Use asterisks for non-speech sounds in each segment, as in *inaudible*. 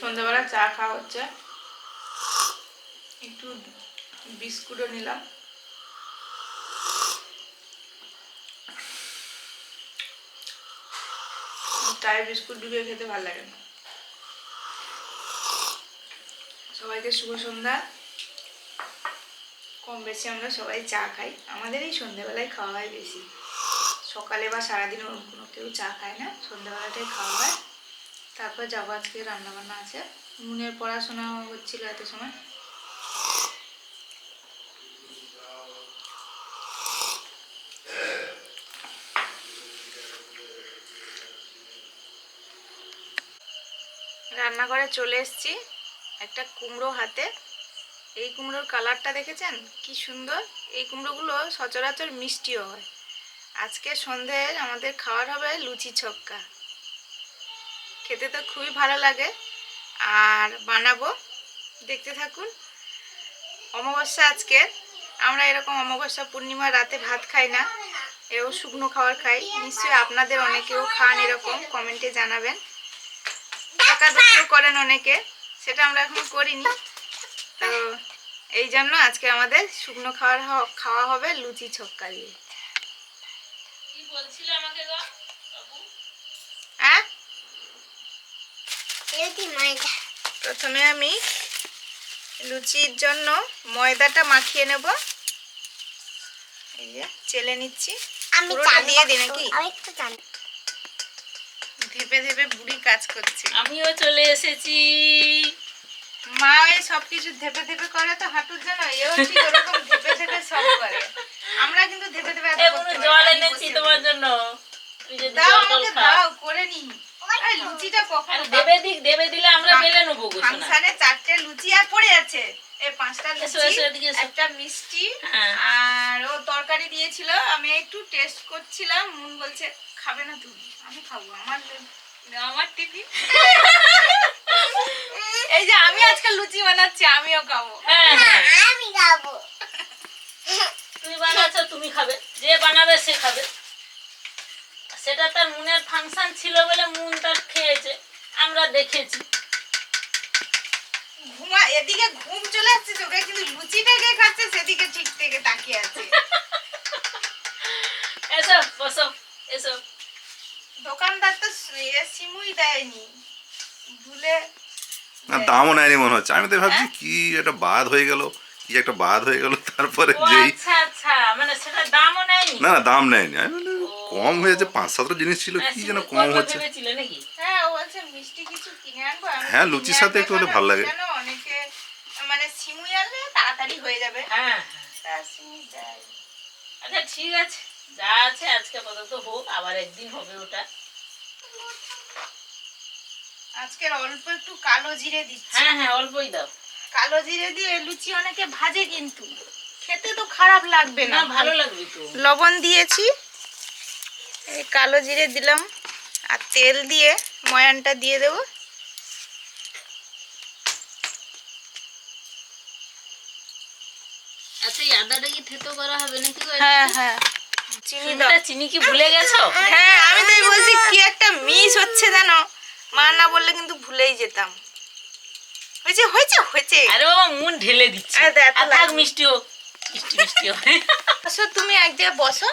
সন্ধ্যাবেলা চা খাওয়া হচ্ছে। একটু বিস্কুটও নিলাম। চায়ে বিস্কুট ডুবিয়ে খেতে ভালো লাগে না। সবাইকে শুভ সন্ধ্যা। কম বেশি আমরা সবাই চা খাই। আমাদের এই সন্ধ্যেবেলায় খাওয়া হয় বেশি। সকালে বা সারাদিন ওরকম কোনো কেউ চা খায় না। সন্ধ্যেবেলাটাই খাওয়া হয়। তারপর যাব আজকে রান্নাবান্না আছে। মুনের পড়াশোনা হচ্ছিল এত সময়। রান্নাঘরে চলে এসেছি একটা কুমড়ো হাতে। এই কুমড়োর কালারটা দেখেছেন? কি সুন্দর। এই কুমড়োগুলো সচরাচর মিষ্টিও হয়। আজকে সন্ধে আমাদের খাওয়ার হবে লুচি ছক্কা। খেতে তো খুবই ভালো লাগে। আর বানাবো। দেখতে থাকুন। অমাবস্যা আজকে। আমরা এরকম অমাবস্যা পূর্ণিমা রাতে ভাত খাই না। এরকম শুকনো খাবার খাই। নিশ্চয়ই আপনাদের অনেকেও খান এরকম। কমেন্টে জানাবেন। টাকা একাদশীও করেন অনেকে। সেটা আমরা এখন করিনি। তো এই জন্য আজকে আমাদের শুকনো খাওয়ার খাওয়া হবে লুচি ছক্কা দিয়ে। কি বলছিলে আমাকে হ্যাঁ? প্রথমে আমি লুচির জন্য ময়দাটা মাখিয়ে নেব। এই যে চেলে নিচ্ছি। আমি পুরোটা দিয়ে দিই নাকি? আমি একটু জানি। ধেপে ধেপে বুড়ি কাজ করছে। আমিও চলে এসেছি। মা এই সব কিছু ধেপে ধেপে করে তো হাঁটুর জন্য এও ঠিক ওরকম ধেপে ধেপে সব করে। আমরা কিন্তু ধেপে ধেপে জল এনেছি তোমার জন্য। দাও আমাকে দাও করে নি এই লুচিটা কখন? দেবে দিক দেবে দিলে আমরা বেলে নেব গো ফাংশনে চারটে লুচি আর পড়ে আছে। এই পাঁচটা লুচি। একটা মিষ্টি হ্যাঁ। আর ও তরকারি দিয়েছিল। আমি একটু টেস্ট করছিলাম মুন বলছে খাবে না তুমি? আমি খাব আমার আমার টিফিন। এই যে আমি আজকে লুচি বানাচ্ছি আমিও খাব। হ্যাঁ। হ্যাঁ আমি খাব। তুমি বানাচ্ছো তুমি খাবে। যে বানাবে সে খাবে। সেটা তার মুনের ফাংশন ছিল বলে মুন তার খেয়েছে। আমরা দেখেছি। ঘুমা এদিকে ঘুম চলে আসছে চোখে কিন্তু লুচিটাকে খাচ্ছে সেদিকে ঠিক থেকে তাকিয়ে আছে। এসো বসো এসো। দোকানদার তো সিমুই দেয়নি। ভুলে না দামও নেয়নি মনে হচ্ছে। আমি তো ভাবছি কি একটা বাদ হয়ে গেল কি একটা বাদ হয়ে গেল তারপরে যেই আচ্ছা আচ্ছা মানে সেটা দামও নেয়নি? না না দাম নেয়নি। আমি কম হয়েছে পাঁচ সাতটা জিনিস ছিল কি যেন কম হচ্ছে। হ্যাঁ ও বলছে মিষ্টি কিছু কিনে আনব আমি হ্যাঁ, লুচির সাথে একটু হলে ভালো লাগে। অনেকে মানে সিমুই আনলে তাড়াতাড়ি হয়ে যাবে। হ্যাঁ। আচ্ছা ঠিক আছে যা আছে আজকে আপাতত হোক আবার একদিন হবে ওটা। আজকের অল্প একটু কালো জিরে দিচ্ছি। হ্যাঁ হ্যাঁ অল্পই দাও। কালো জিরে দিয়ে লুচি অনেকে ভাজে কিন্তু। খেতে তো খারাপ লাগবে না। না ভালো লাগবে তো। লবণ দিয়েছি। এই কালো জিরে দিলাম আর তেল দিয়ে ময়ানটা দিয়ে দেবো। আচ্ছা? হ্যাঁ হ্যাঁ। চিনি দাও। চিনিটা চিনি কি ভুলে গেছো? হ্যাঁ আমি তাই বলছি কি একটা মিস হচ্ছে জানো? মা না বললে কিন্তু ভুলেই যেতাম। হয়েছে হয়েছে হয়েছে। আরে বাবা মুন ঢেলে দিচ্ছে। এত আর থাক লাগবে। মিষ্টি তুমি এক জায়গায় বসো।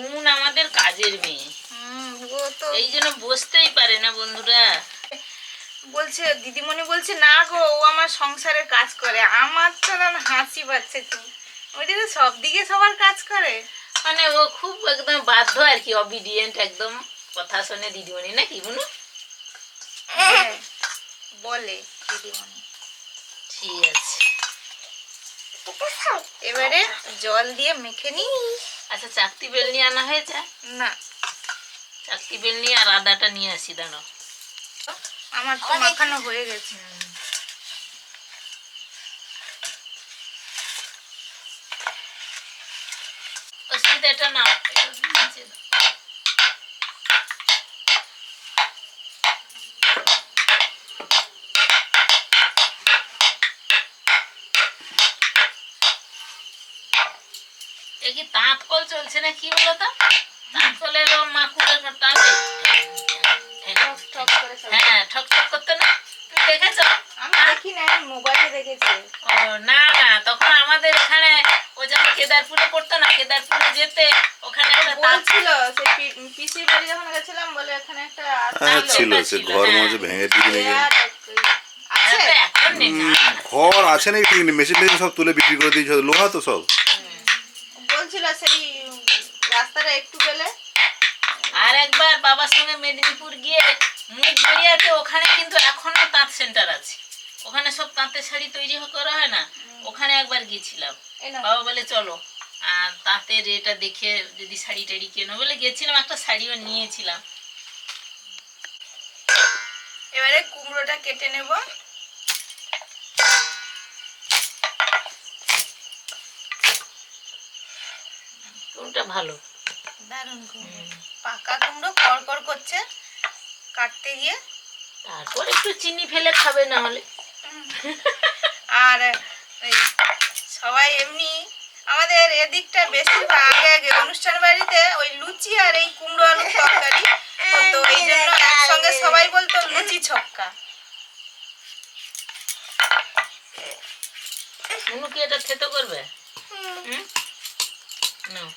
মুন আমাদের কাজের মেয়ে। হুম ও তো। এই জন্য বসতেই পারে না বন্ধুরা। বলছে দিদিমণি বলছে না গো ও আমার সংসারের কাজ করে। আমার তো হাসি পাচ্ছে তুমি ওইটা তো সব দিকে সবার কাজ করে। মানে ও খুব একদম বাধ্য আর কি অবিডিয়েন্ট একদম। কথা শোনে দিদিমণি নাকি বুনু? হ্যাঁ, বলে দিদিমণি। ঠিক আছে। এবারে জল দিয়ে মেখে নি আচ্ছা চাকতি বেল নিয়ে আনা হয়েছে না। চাকতি বেল নিয়ে আর আদাটা নিয়ে আসি দাঁড়ো আমার তো মাখানো হয়ে গেছে। অসুবিধা এটা না কি তাঁত কল চলছে না কি বলো তো তাঁত কলের টক টক করে করে সব। হ্যাঁ ঠক ঠক করতো না? তুমি দেখেছ? আমি দেখি না মোবাইলে দেখেছি। ও না না তখন আমাদের এখানে ও যখন কেদারপুরে পড়তো না কেদারপুরে যেতে ওখানে একটা তাঁত বলছিল সে পি- পিসির বাড়ি যখন গেছিলাম বলে এখানে একটা হ্যাঁ ছিল সে ঘর হ্যাঁ। মজে ভেঙে দিয়ে নিয়ে। ঘর আছে নাকি? নেই মেশিন সব তুলে বিক্রি করে দিয়েছে লোহা তো সব। সেই রাস্তাটা একটু গেলে। আর একবার বাবার সঙ্গে মেদিনীপুর গিয়ে মুখ বেরিয়াতে ওখানে কিন্তু এখনও তাঁত সেন্টার আছে। ওখানে সব তাঁতের শাড়ি তৈরি করা হয় না ওখানে একবার গিয়েছিলাম। বাবা বলে চলো। আর তাঁতের এটা দেখে যদি শাড়ি টাড়ি কেনো বলে গেছিলাম একটা শাড়িও নিয়েছিলাম। এবারে কুমড়োটা কেটে নেব। কোনটা ভালো। দারুণ কুমড়ো পাকা কুমড়ো কড়কড় করছে কাটতে গিয়ে। তারপর একটু চিনি ফেলে খাবে না হলে। আর সবাই এমনি আমাদের এদিকটা বেশিরভাগ আগে আগে অনুষ্ঠান বাড়িতে ওই লুচি আর এই কুমড়ো আলুর তরকারি। তো এই জন্য একসঙ্গে সবাই বলতো লুচি ছক্কা। মুনু কি এটা খেতে করবে? হুম? নাও।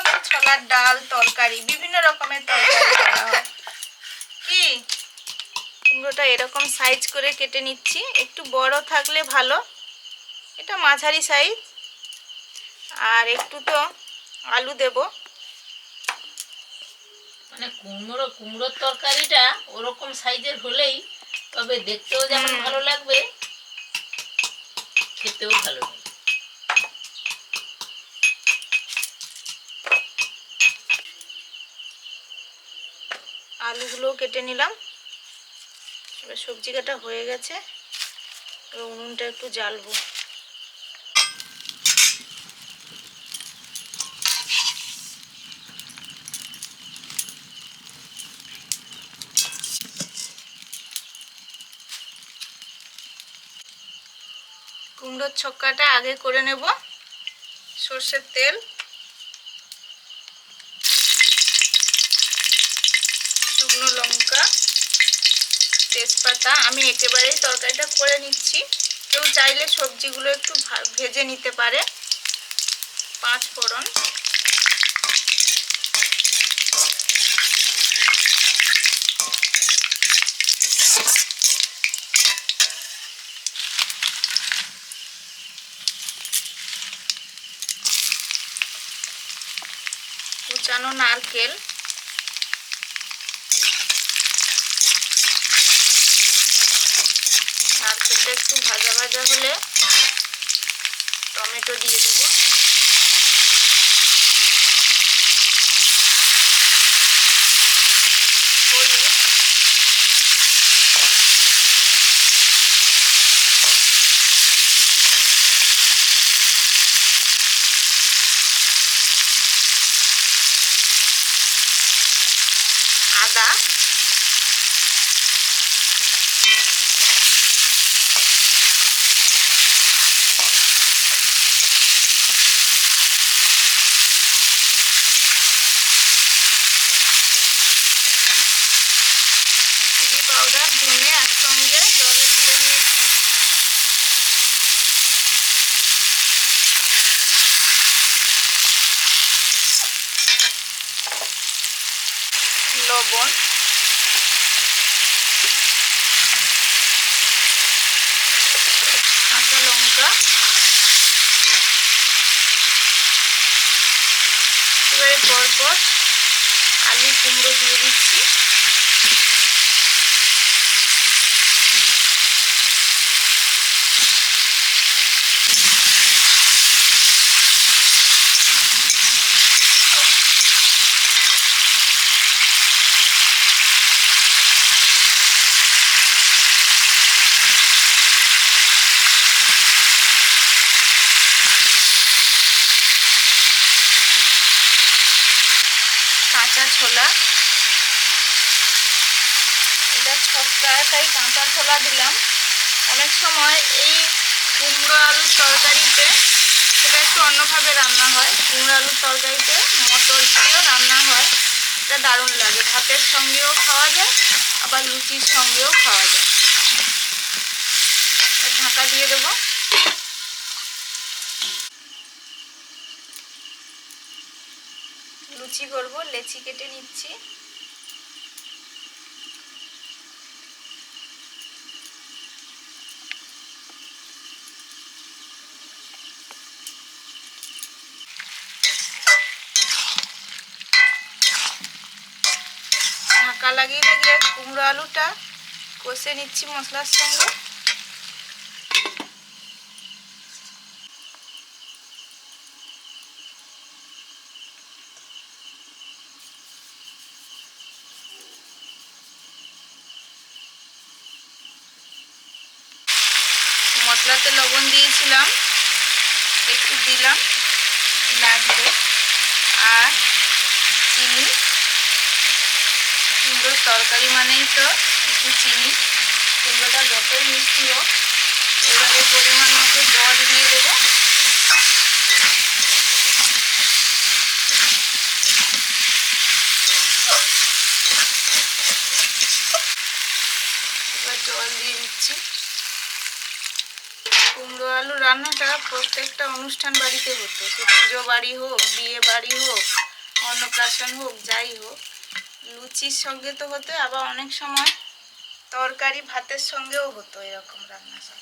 এখন ছোলার ডাল তরকারি বিভিন্ন রকমের তরকারি করা হয় কি? কুমড়োটা এরকম সাইজ করে কেটে নিচ্ছি। একটু বড় থাকলে ভালো। এটা মাঝারি সাইজ। আর একটু তো আলু দেব। মানে কুমড়ো কুমড়োর তরকারিটা ওরকম সাইজের হলেই তবে দেখতেও যেমন ভালো লাগবে খেতেও ভালো লাগবে। আলুগুলোও কেটে নিলাম। এবার সবজি কাটা হয়ে গেছে। এবার উনুনটা একটু জ্বালবো। কুমড়োর ছক্কাটা আগে করে নেব। সর্ষের তেল। শুকনো লঙ্কা, তেজপাতা, আমি একেবারেই তরকারিটা করে নিচ্ছি। কেউ চাইলে সবজিগুলো একটু ভেজে নিতে পারে। পাঁচ ফোড়ন। কুচানো নারকেল। নারকেলটা একটু ভাজা ভাজা হলে টমেটো দিয়ে দেবো। আদা চিলি পাউডার ধনে একসঙ্গে জলে গুলে নিয়েছি লবণ। কাঁচা লঙ্কা। এবারে পরপর আলু কুমড়ো দিয়ে দিচ্ছি। কাঁচা ছোলা। এটা ছক্কা তাই কাঁচা ছোলা দিলাম। অনেক সময় এই কুমড়ো আলুর তরকারিতে সেটা একটু অন্যভাবে রান্না হয়। কুমড়ো আলুর তরকারিতে মটর দিয়েও রান্না হয়। এটা দারুণ লাগে। ভাতের সঙ্গেও খাওয়া যায়, আবার লুচির সঙ্গেও খাওয়া যায়। ঢাকা দিয়ে দেবো। লুচি করব লেচি কেটে নিচ্ছি। ঢাকা লাগিয়ে লাগিয়ে কুমড়ো আলুটা কষে নিচ্ছি মশলার সঙ্গে। দিয়েছিলাম একটু দিলাম লাগবে। আর চিনি, কুমড়োর তরকারি মানেই তো একটু চিনি। কুমড়োটা যতই মিষ্টি হোক এবারে পরিমাণ মতো জল দিয়ে দেবো। জল দিয়ে দিচ্ছি। কুমড়ো আলু রান্নাটা প্রত্যেকটা অনুষ্ঠান বাড়িতে হতো। সে পুজো বাড়ি হোক, বিয়ে বাড়ি হোক, অন্নপ্রাশন হোক, যাই হোক, লুচির সঙ্গে তো হতো, আবার অনেক সময় তরকারি ভাতের সঙ্গেও হতো এরকম রান্না সব।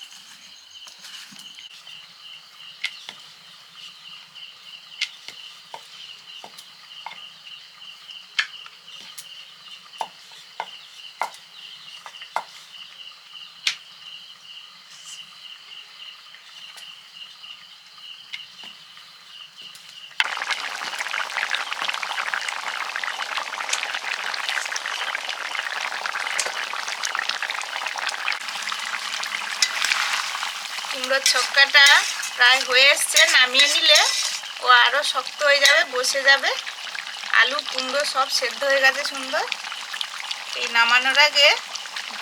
কুমড়োর ছক্কাটা প্রায় হয়ে এসছে, নামিয়ে নিলে ও আরও শক্ত হয়ে যাবে, বসে যাবে। আলু, কুমড়ো সব সেদ্ধ হয়ে গেছে সুন্দর। এই নামানোর আগে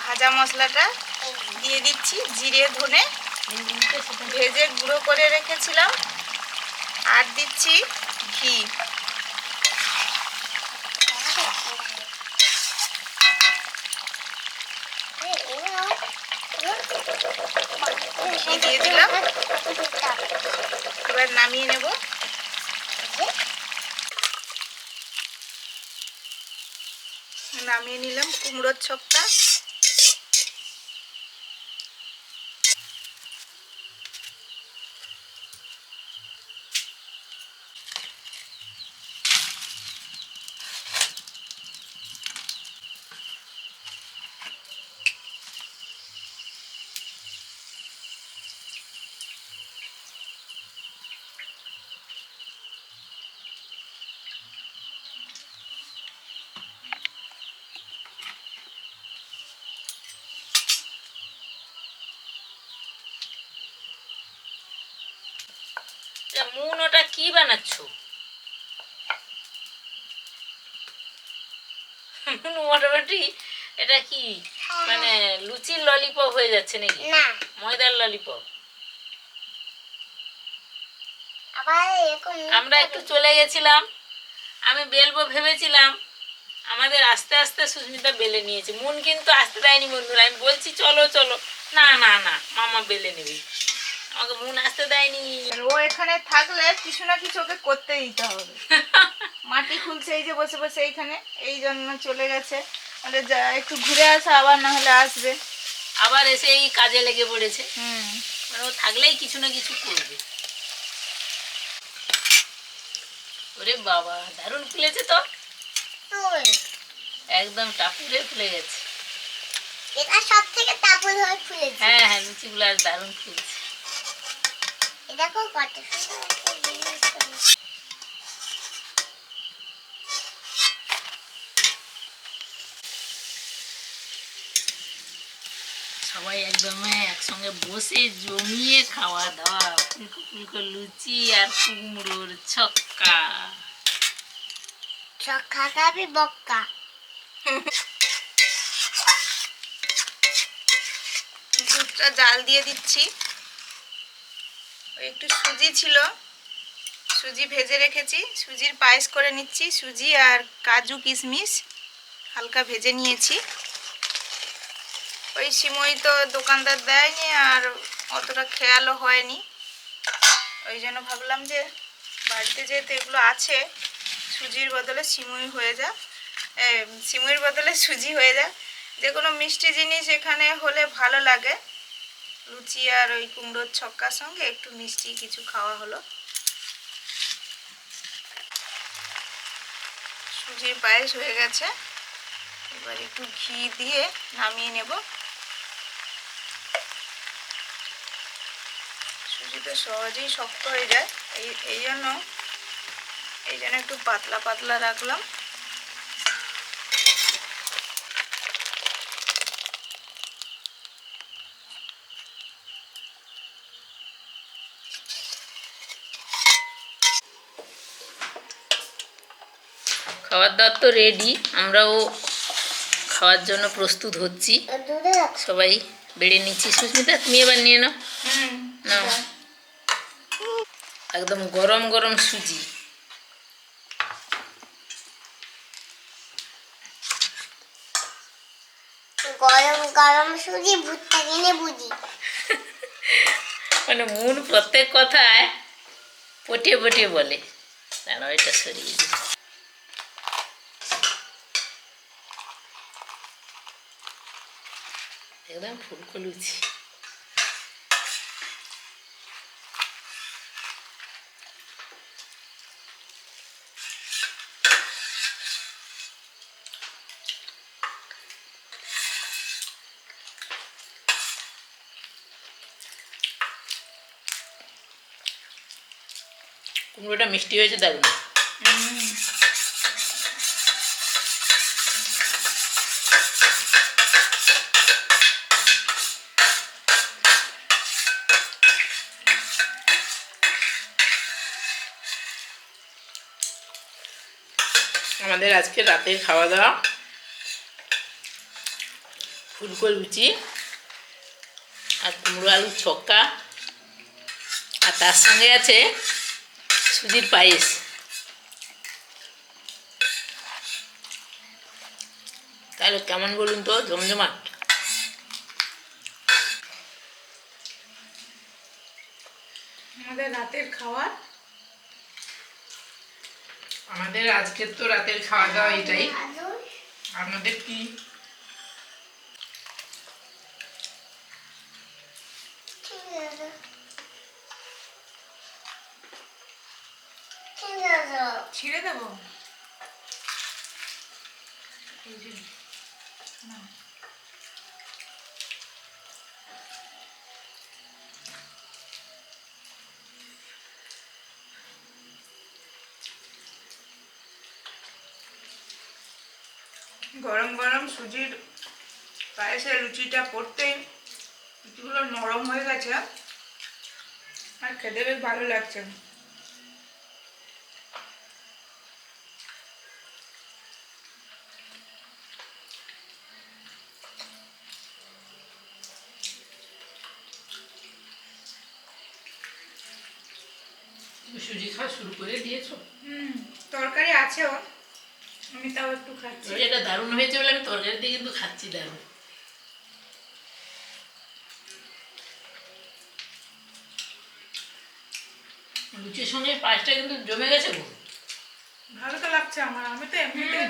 ভাজা মশলাটা দিয়ে দিচ্ছি, জিরে, ধনে ভেজে গুঁড়ো করে রেখেছিলাম। আর দিচ্ছি ঘি। ঘি দিয়ে দিলাম। এবার নামিয়ে নেব। নামিয়ে নিলাম কুমড়োর ছকটা তা মুন ওটা কি বানাচ্ছ? মোটামুটি এটা কি? মানে লুচির ললিপপ হয়ে যাচ্ছে নাকি? ময়দার ললিপপ। আমরা একটু চলে গেছিলাম। আমি বেলবো ভেবেছিলাম। আমাদের আস্তে আস্তে সুস্মিতা বেলে নিয়েছে। মন কিন্তু আসতে দেয়নি বন্ধুরা। আমি বলছি চলো চলো। না না না মামা বেলে নেবে। আমাকে মন আসতে দেয়নি। ও এখানে থাকলে কিছু না কিছু ওকে করতে দিতে হবে। *laughs* মাটি খুলছে এই যে বসে বসে এইখানে এই জন্য চলে গেছে। বলে যা একটু ঘুরে আসা আবার না হলে আসবে। আবার এসে এই কাজে লেগে পড়েছে। হুম। মানে ও থাকলেই কিছু না কিছু করবে। ওরে বাবা দারুণ ফুলেছে তো। একদম টাপুরে ফুলে গেছে। এটা সব থেকে তাপুল হয়ে ফুলেছে। হ্যাঁ হ্যাঁ লুচিগুলো আর দারুণ ফুলছে। এ দেখো কত। সবাই একদম একসঙ্গে বসে জমিয়ে খাওয়া দাওয়া। ফুলকো ফুলকো লুচি আর কুমড়োর ছক্কা। চক্কা খাবি বক্কা। দুধটা জাল দিয়ে দিচ্ছি। ওই একটু সুজি ছিল। সুজি ভেজে রেখেছি। সুজির পায়েস করে নিচ্ছি। সুজি আর কাজু কিশমিশ হালকা ভেজে নিয়েছি। ওই সিমই তো দোকানদার দেয়নি আর অতটা খেয়ালও হয়নি। ওই জন্য ভাবলাম যে বাড়িতে যেহেতু এগুলো আছে সুজির বদলে সিমুই হয়ে যা। এ, সিমুইয়ের বদলে সুজি হয়ে যা। যে কোনো মিষ্টি জিনিস এখানে হলে ভালো লাগে। লুচি আর ওই কুমড়োর ছক্কার সঙ্গে একটু মিষ্টি কিছু খাওয়া হলো। সুজির পায়েস হয়ে গেছে। এবার একটু ঘি দিয়ে নামিয়ে নেব। সুজি তো সহজেই শক্ত হয়ে যায়। এই এই জন্য এই জন্য একটু পাতলা পাতলা রাখলাম। খাবার দাবার তো রেডি আমরাও খাওয়ার জন্য প্রস্তুত হচ্ছি। সবাই বেড়ে নিচ্ছি। সুস্মিতা তুমি এবার নিয়ে নাও। নাও। একদম গরম গরম সুজি। গরম গরম সুজি কিনে বুঝি। মানে মন প্রত্যেক কথায় পটিয়ে পটিয়ে বলে। দাঁড়াও এটা সরিয়ে দিই। একদম ফুলকো লুচি কুমড়োটা মিষ্টি হয়েছে দারুণ। আমাদের আজকে রাতের খাওয়া দাওয়া ফুলকো লুচি আর কুমড়ো আলুর ছক্কা। আর তার সঙ্গে আছে সুজির পায়েস। তাহলে কেমন বলুন তো, জমজমাট? আমাদের রাতের খাবার আমাদের আজকের তো রাতের খাওয়া দাওয়া এটাই। আপনাদের কি? ছিঁড়ে দেবো? এই গরম গরম সুজির পায়েসের লুচিটা পড়তেই লুচিগুলো নরম হয়ে গেছে। আর খেতে বেশ ভালো লাগছে। সুজি খাওয়া শুরু করে দিয়েছ? হুম তরকারি আছেও। আমি তাও একটু খাচ্ছি। এটা দারুণ হয়েছে বলে আমি তরকারি দিয়ে কিন্তু খাচ্ছি দারুণ। লুচির সঙ্গে পায়েসটা কিন্তু জমে গেছে গো। ভালো তো লাগছে আমার আমি তো এমনিতে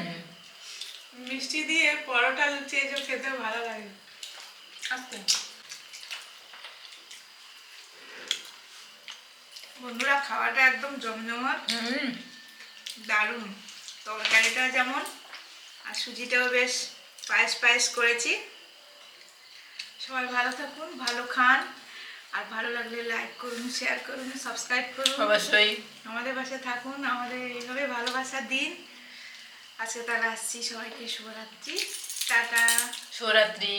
মিষ্টি দিয়ে পরোটা লুচি এসব খেতে ভালো লাগে। আস্তে বন্ধুরা খাওয়াটা একদম জমজমাট। দারুণ। তরকারিটা যেমন আর সুজিটাও বেশ পায়েস পায়েস করেছি। সবাই ভালো থাকুন ভালো খান আর ভালো লাগলে লাইক করুন শেয়ার করুন সাবস্ক্রাইব করুন। অবশ্যই। আমাদের পাশে থাকুন আমাদের এইভাবে ভালোবাসা দিন। আজকে তাহলে আসছি সবাইকে শুভরাত্রি। টাটা। শিবরাত্রি